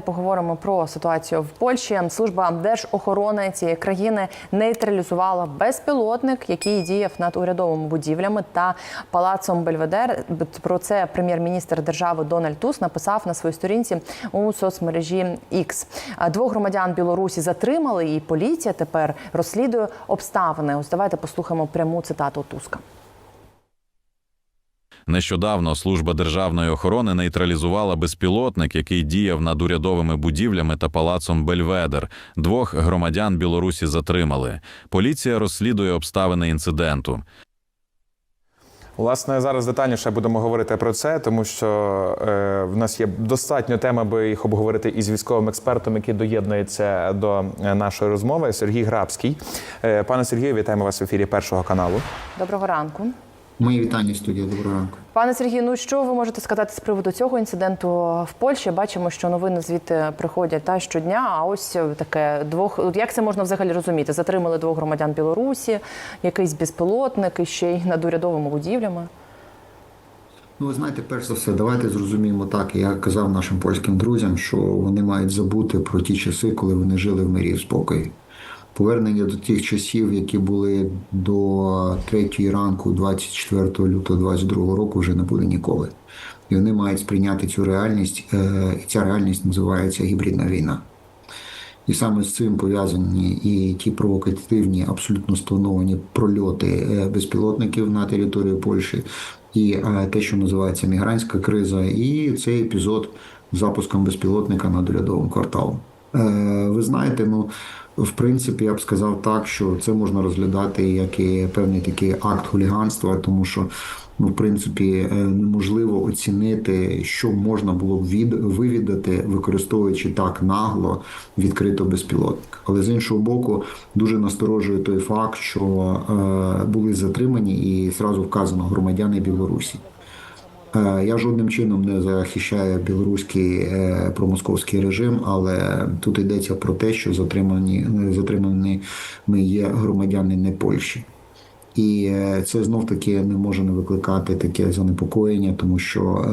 Поговоримо про ситуацію в Польщі. Служба держохорони цієї країни нейтралізувала безпілотник, який діяв над урядовими будівлями та палацом Бельведер. Про це прем'єр-міністр держави Дональд Туск написав на своїй сторінці у соцмережі X. Двох громадян Білорусі затримали, і поліція тепер розслідує обставини. Ось давайте послухаємо пряму цитату Туска. Нещодавно служба державної охорони нейтралізувала безпілотник, який діяв над урядовими будівлями та палацом Бельведер. Двох громадян Білорусі затримали. Поліція розслідує обставини інциденту. Власне, зараз детальніше будемо говорити про це, тому що е, в нас є достатньо тем, аби їх обговорити із військовим експертом, який доєднується до е, нашої розмови. Сергій Грабський. Е, пане Сергію, вітаємо вас в ефірі першого каналу. Доброго ранку. Мої вітання студія. Доброго ранку. Пане Сергію, ну що ви можете сказати з приводу цього інциденту в Польщі? Бачимо, що новини звідти приходять та щодня. А ось таке двох. Як це можна взагалі розуміти? Затримали двох громадян Білорусі, якийсь безпілотник і ще й над урядовими будівлями. Ну, ви знаєте, перш за все, давайте зрозуміємо так. Я казав нашим польським друзям, що вони мають забути про ті часи, коли вони жили в мирі і в спокої. Повернення до тих часів, які були до 3 ранку, 24 лютого 2022 року, вже не буде ніколи. І вони мають сприйняти цю реальність, е, і ця реальність називається гібридна війна. І саме з цим пов'язані і ті провокативні, абсолютно сплановані прольоти е, безпілотників на територію Польщі, і е, те, що називається мігрантська криза, і цей епізод з запуском безпілотника над урядовим кварталом. Ви знаєте, ну в принципі, я б сказав так, що це можна розглядати як і певний такий акт хуліганства, тому що ну, в принципі, е, неможливо оцінити, що можна було б від вивідати, використовуючи так нагло відкрито безпілотник. Але з іншого боку, дуже насторожує той факт, що е, були затримані і зразу вказано громадяни Білорусі. Е, Я жодним чином не захищаю білоруський е, промосковський режим, але тут йдеться про те, що затримані затримані ми є громадяни не Польщі. І е, це знов таки не може не викликати таке занепокоєння, тому що е,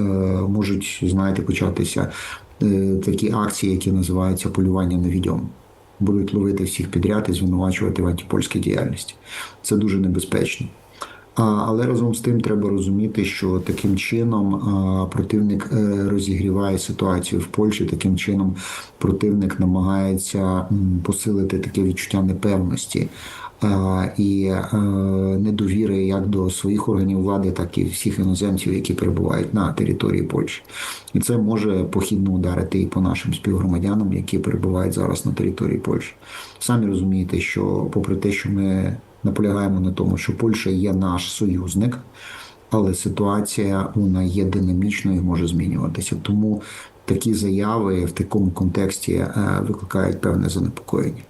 можуть, знаєте, початися е, такі акції, які називаються полювання на відьом. Будуть ловити всіх підряд і звинувачувати в антипольській діяльності. Це дуже небезпечно. Але разом з тим треба розуміти, що таким чином противник е, розігріває ситуацію в Польщі. Таким чином противник намагається посилити таке відчуття непевності і е, недовіри як до своїх органів влади, так і всіх іноземців, які перебувають на території Польщі. І це може похідно ударити і по нашим співгромадянам, які перебувають зараз на території Польщі. Самі розумієте, що попри те, що ми наполягаємо на тому, що Польща є наш союзник, але ситуація вона є динамічною і може змінюватися. Тому такі заяви в такому контексті е, викликають певне занепокоєння.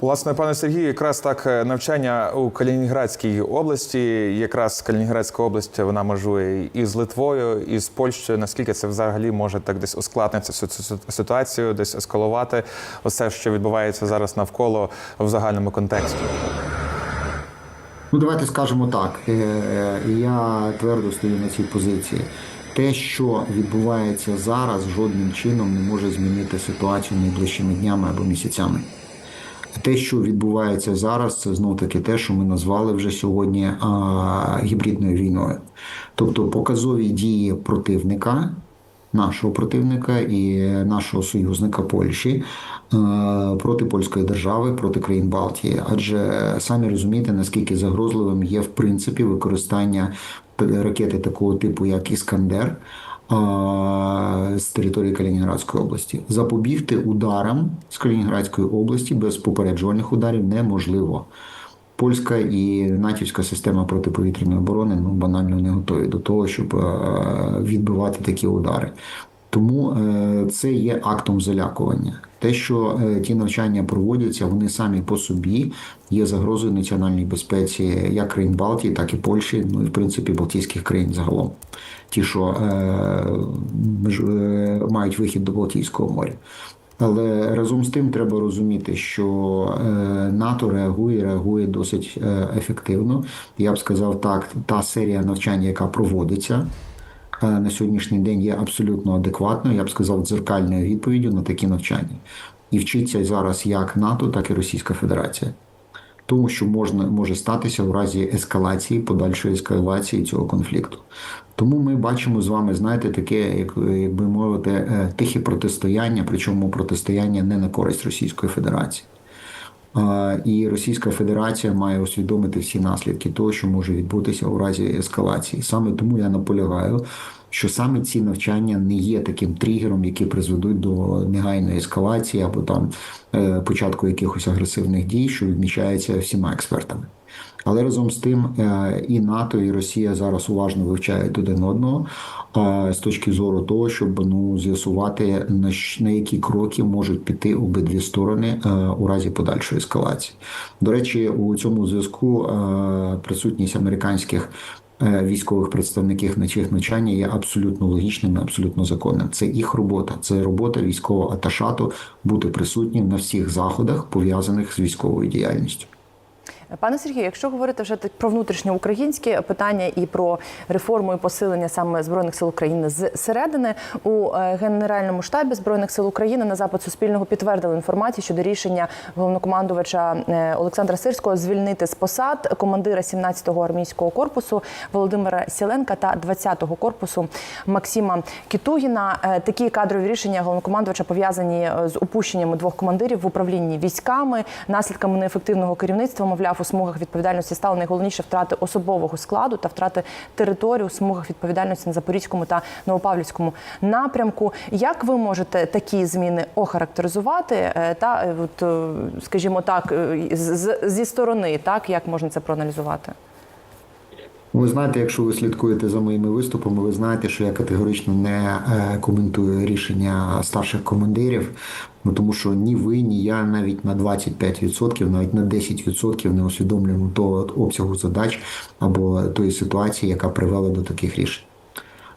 Власне, пане Сергію, якраз так е, навчання у Калінінградській області. Якраз Калінінградська область вона межує і з Литвою, і з Польщею. Наскільки це взагалі може так десь ускладнити цю ситуацію, десь ескалувати усе, що відбувається зараз навколо в загальному контексті? Ну, давайте скажемо так. Е, е, Я твердо стою на цій позиції. Те, що відбувається зараз, жодним чином не може змінити ситуацію найближчими днями або місяцями. Те, що відбувається зараз, це знов таки те, що ми назвали вже сьогодні а, гібридною війною. Тобто показові дії противника, нашого противника і нашого союзника Польщі е, проти польської держави, проти країн Балтії. Адже самі розумієте, наскільки загрозливим є в принципі використання ракети такого типу, як Іскандер. З території Калінінградської області запобігти ударам з Калінінградської області без попереджувальних ударів неможливо. Польська і натівська система протиповітряної оборони ну банально не готові до того, щоб е, відбивати такі удари. Тому е, це є актом залякування. Те, що е, ті навчання проводяться, вони самі по собі є загрозою національній безпеці як країн Балтії, так і Польщі, ну і в принципі Балтійських країн загалом. Ті, що е, мають вихід до Балтійського моря. Але разом з тим треба розуміти, що е, НАТО реагує, реагує досить е, ефективно. Я б сказав так, та серія навчань, яка проводиться, е, на сьогоднішній день є абсолютно адекватною, я б сказав, дзеркальною відповіддю на такі навчання. І вчиться зараз як НАТО, так і Російська Федерація. Тому що можна може статися у разі ескалації, подальшої ескалації цього конфлікту. Тому ми бачимо з вами, знаєте, таке, як, як мовити, е, тихе протистояння, причому протистояння не на користь Російської Федерації. І Російська Федерація має усвідомити всі наслідки того, що може відбутися у разі ескалації. Саме тому я наполягаю, що саме ці навчання не є таким тригером, які призведуть до негайної ескалації або там е, початку якихось агресивних дій, що відмічається всіма експертами. Але разом з тим е, і НАТО, і Росія зараз уважно вивчають один одного е, з точки зору того, щоб ну з'ясувати на які кроки можуть піти обидві сторони у разі подальшої ескалації. До речі, у цьому зв'язку присутність американських. Е, Військових представників на чих навчання є абсолютно логічним, абсолютно законним. Це їх робота. Це робота військового аташату бути присутнім на всіх заходах, пов'язаних з військовою діяльністю. Пане Сергію, якщо говорити вже про внутрішньоукраїнське питання і про реформу і посилення саме збройних сил України з середини у е, генеральному штабі збройних сил України на запит Суспільного підтвердили інформацію щодо рішення головнокомандувача е, Олександра Сирського звільнити з посад командира 17-го армійського корпусу Володимира Сіленка та 20-го корпусу Максима Кітугіна. Е, Такі кадрові рішення головнокомандувача пов'язані з упущеннями двох командирів в управлінні військами, наслідками неефективного керівництва. Мовляв, у смугах відповідальності стало найголовніше втрати особового складу та втрати території у смугах відповідальності на Запорізькому та Новопавлівському напрямку. Як ви можете такі зміни охарактеризувати? е, Та е, от, е, скажімо так, з- зі сторони, так як можна це проаналізувати? Ви знаєте, якщо ви слідкуєте за моїми виступами, ви знаєте, що я категорично не е, коментую рішення старших командирів, ну тому що ні ви, ні я навіть на 25%, навіть на 10% не усвідомлюємо того обсягу задач або тої ситуації, яка привела до таких рішень.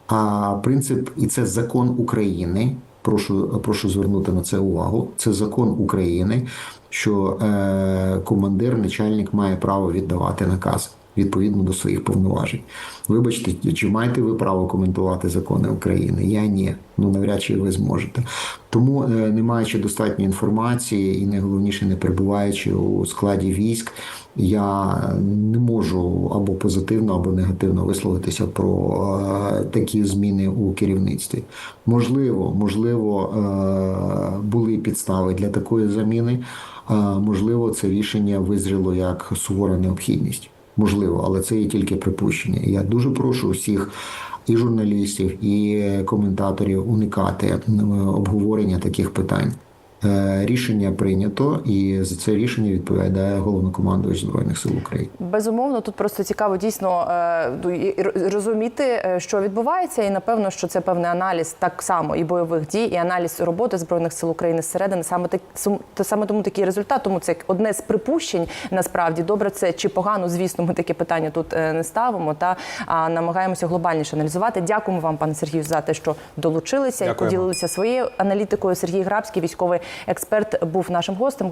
А принцип, і це закон України. Прошу, прошу звернути на це увагу. Це закон України, що е, командир, начальник має право віддавати наказ відповідно до своїх повноважень. Вибачте, чи маєте ви право коментувати закони України? Я ні. Ну навряд чи ви зможете. Тому, е, не маючи достатньої інформації і найголовніше не перебуваючи у складі військ, я не можу або позитивно, або негативно висловитися про е, такі зміни у керівництві. Можливо, можливо, е, були підстави для такої заміни. Можливо, це рішення визріло як сувора необхідність. Можливо, але це є тільки припущення. Я дуже прошу всіх. і журналістів, і коментаторів уникати обговорення таких питань. Е, Рішення прийнято, і за це рішення відповідає головнокомандувач збройних сил України. Безумовно, тут просто цікаво дійсно е, ну, розуміти, е, що відбувається, і напевно, що це певний аналіз так само і бойових дій, і аналіз роботи збройних сил України зсередини. Саме так сум- то саме тому такий результат. Тому це як одне з припущень. Насправді добре це чи погано. Звісно, ми таке питання тут не ставимо. Та а намагаємося глобальніше аналізувати. Дякуємо вам, пане Сергію, за те, що долучилися і поділилися своєю аналітикою. Сергій Грабський, військовий Експерт був нашим гостем.